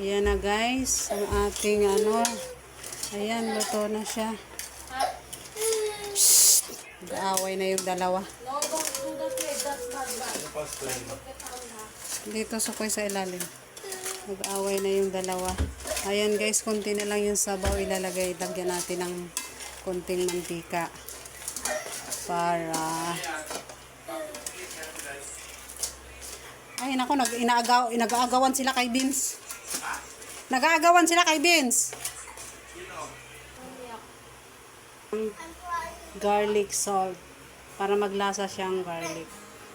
Ayan na guys, ang ating ano. Ayan, luto na siya. Nag-aaway na yung dalawa. Dito sa koy sa ilalim. Nag-aaway na yung dalawa. Ayan guys, konti na lang yung sabaw ilalagay. Lagyan natin ng konting mantika. Para... Ay, nako, nag inaagaw, nag-aagawan sila kay Vince. Nag-aagawan sila kay Vince. Garlic salt. Para maglasa siyang garlic.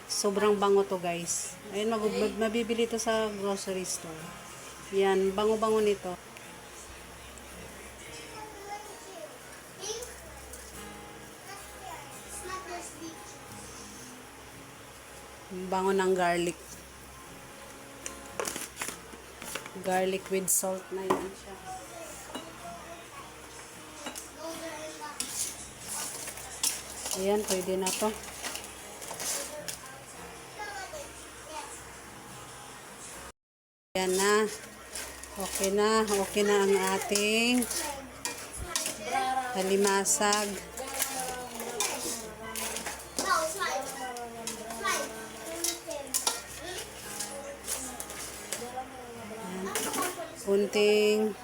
Sobrang bango to guys. Ayun, mag- mabibili to sa grocery store. Yan, bango-bango nito. Bango ng garlic. Garlic with salt na yan siya. Ayan, pwede na to. Ayan na. Okay na. Okay na ang ating halimasag. Kunting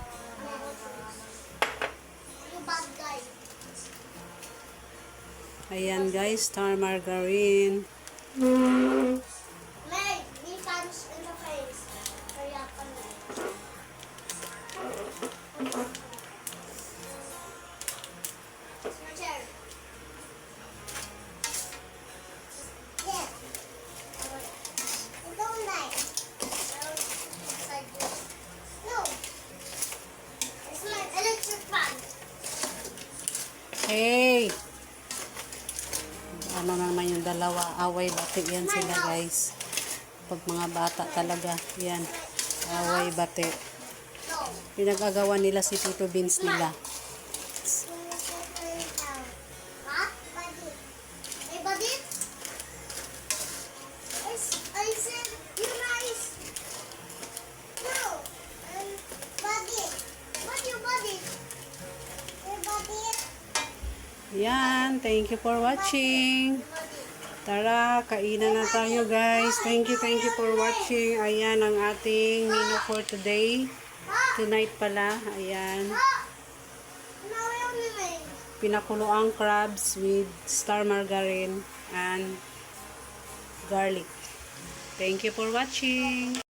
Ayan guys, star margarine. Hey! Ano naman yung dalawa? Away bati yan sila guys. Pag mga bata talaga, yan. Away bati. Pinag-agawan nila si Tito Vince nila. Yan, thank you for watching. Tara, kainan na tayo guys. Thank you, thank you for watching. Ayan ang ating menu for today. Tonight pala, ayan. Pinakuloang crabs with star margarine and garlic. Thank you for watching.